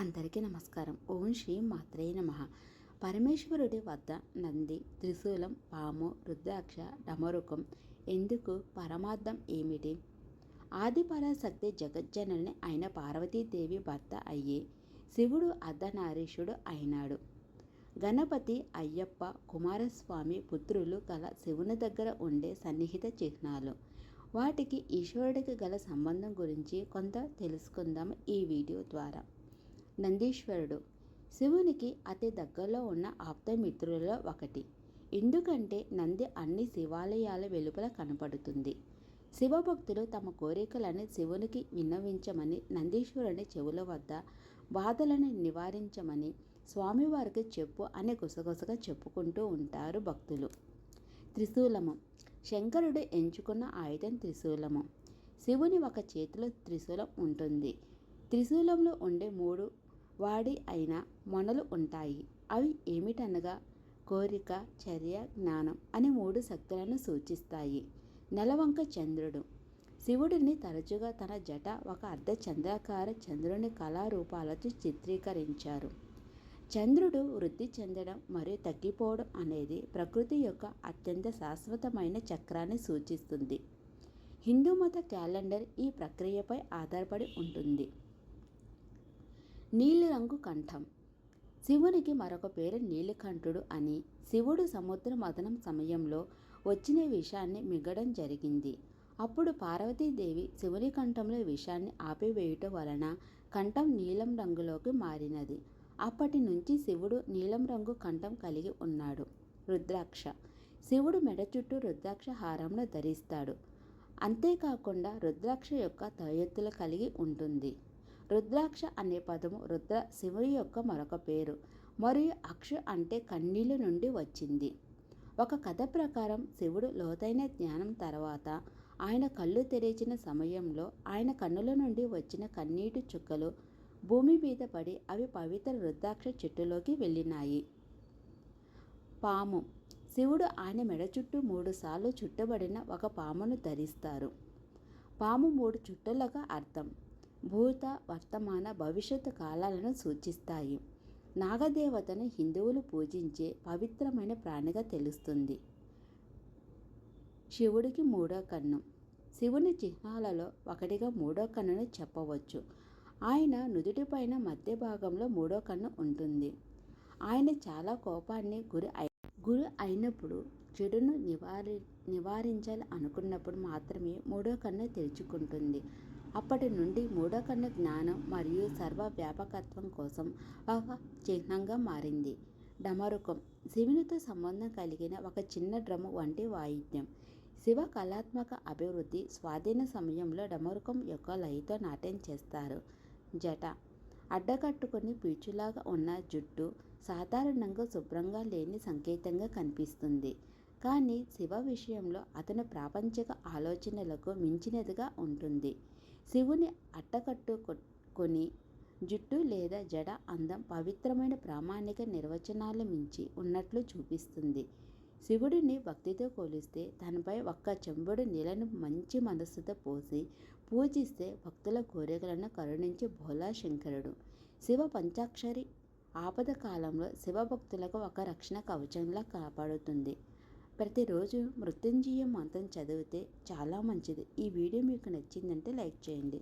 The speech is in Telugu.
అందరికీ నమస్కారం. ఓం శ్రీ మాత్రే నమ. పరమేశ్వరుడి వద్ద నంది త్రిశూలం పాము రుద్రాక్ష డమరుకం ఎందుకు పరమార్థం ఏమిటి? ఆదిపరాశక్తి జగజ్జనని అయిన పార్వతీదేవి భర్త అయ్యి శివుడు అర్ధనారీషుడు అయినాడు. గణపతి అయ్యప్ప కుమారస్వామి పుత్రులు గల శివుని దగ్గర ఉండే సన్నిహిత చిహ్నాలు. వాటికి ఈశ్వరుడికి గల సంబంధం గురించి కొంత తెలుసుకుందాం ఈ వీడియో ద్వారా. నందీశ్వరుడు. శివునికి అతి దగ్గరలో ఉన్న ఆప్తమిత్రులలో ఒకటి. ఎందుకంటే నంది అన్ని శివాలయాల వెలుపల కనపడుతుంది. శివభక్తులు తమ కోరికలను శివునికి విన్నవించమని నందీశ్వరుని చెవుల వద్ద బాధలను నివారించమని స్వామివారికి చెప్పు అని గుసగుసగా చెప్పుకుంటూ ఉంటారు భక్తులు. త్రిశూలము. శంకరుడు ఎంచుకున్న ఆయుధం త్రిశూలము. శివుని ఒక చేతిలో త్రిశూలం ఉంటుంది. త్రిశూలంలో ఉండే మూడు వాడి అయిన మొనలు ఉంటాయి. అవి ఏమిటనగా? కోరిక చర్య జ్ఞానం అనే మూడు శక్తులను సూచిస్తాయి. నెలవంక చంద్రుడు. శివుడిని తరచుగా తన జట ఒక అర్ధ చంద్రాకార చంద్రుని కళారూపాలతో చిత్రీకరించారు. చంద్రుడు వృద్ధి చెందడం మరియు తగ్గిపోవడం అనేది ప్రకృతి యొక్క అత్యంత శాశ్వతమైన చక్రాన్ని సూచిస్తుంది. హిందూ మత క్యాలెండర్ ఈ ప్రక్రియపై ఆధారపడి ఉంటుంది. నీలిరంగు కంఠం. శివునికి మరొక పేరు నీలికంఠుడు అని శివుడు సముద్ర మదనం సమయంలో వచ్చిన విషాన్ని మిగడం జరిగింది. అప్పుడు పార్వతీదేవి శివుని కంఠంలో విషాన్ని ఆపివేయటం వలన కంఠం నీలం రంగులోకి మారినది. అప్పటి నుంచి శివుడు నీలం రంగు కంఠం కలిగి ఉన్నాడు. రుద్రాక్ష. శివుడు మెడ చుట్టూ రుద్రాక్ష హారంను ధరిస్తాడు. అంతేకాకుండా రుద్రాక్ష యొక్క తయెత్తులు కలిగి ఉంటుంది. రుద్రాక్ష అనే పదము రుద్ర శివుని యొక్క మరొక పేరు. మరియు అక్ష అంటే కన్నీళ్ళ నుండి వచ్చింది. ఒక కథ ప్రకారం శివుడు లోతైన జ్ఞానం తర్వాత ఆయన కళ్ళు తెరిచిన సమయంలో ఆయన కన్నుల నుండి వచ్చిన కన్నీటి చుక్కలు భూమి మీద పడి అవి పవిత్ర రుద్రాక్ష చెట్టులోకి వెళ్ళినాయి. పాము. శివుడు ఆయన మెడ చుట్టూ మూడుసార్లు చుట్టబడిన ఒక పామును ధరిస్తారు. పాము మూడు చుట్టలుగా అర్థం. భూత వర్తమాన భవిష్యత్తు కాలాలను సూచిస్తాయి. నాగదేవతను హిందువులు పూజించే పవిత్రమైన ప్రాణిగా తెలుస్తుంది. శివుడికి మూడో కన్ను. శివుని చిహ్నాలలో ఒకటిగా మూడో కన్నును చెప్పవచ్చు. ఆయన నుదుటిపైన మధ్య భాగంలో మూడో కన్ను ఉంటుంది. ఆయన చాలా కోపాన్ని గురి గురి అయినప్పుడు చెడును నివారి నివారించాలి అనుకున్నప్పుడు మాత్రమే మూడో కన్ను తెరుచుకుంటుంది. అప్పటి నుండి మూడో కన్ను జ్ఞానం మరియు సర్వ వ్యాపకత్వం కోసం ఒక చిహ్నంగా మారింది. డమరుకం శివునితో సంబంధం కలిగిన ఒక చిన్న డ్రమ్ము వంటి వాయిద్యం. శివ కళాత్మక అభివృద్ధి స్వాధీన సమయంలో డమరుకం యొక్క లయతో నాట్యం చేస్తారు. జట అడ్డకట్టుకుని పీచులాగా ఉన్న జుట్టు సాధారణంగా శుభ్రంగా లేని సంకేతంగా కనిపిస్తుంది. కానీ శివ విషయంలో అతని ప్రాపంచిక ఆలోచనలకు మించినదిగా ఉంటుంది. శివుని అట్టకట్టుకొని జుట్టు లేదా జడ అందం పవిత్రమైన ప్రామాణిక నిర్వచనాలు మించి ఉన్నట్లు చూపిస్తుంది. శివుడిని భక్తితో పోలిస్తే తనపై ఒక్క చెంబుడు నీళ్ళను మంచి మనస్సుతో పోసి పూజిస్తే భక్తుల కోరికలను కరుణించి భోలా శంకరుడు శివ పంచాక్షరి ఆపద కాలంలో శివభక్తులకు ఒక రక్షణ కవచంలా కాపాడుతుంది ప్రతిరోజు మృత్యుంజయ మంత్రం చదివితే చాలా మంచిది. ఈ వీడియో మీకు నచ్చిందంటే లైక్ చేయండి.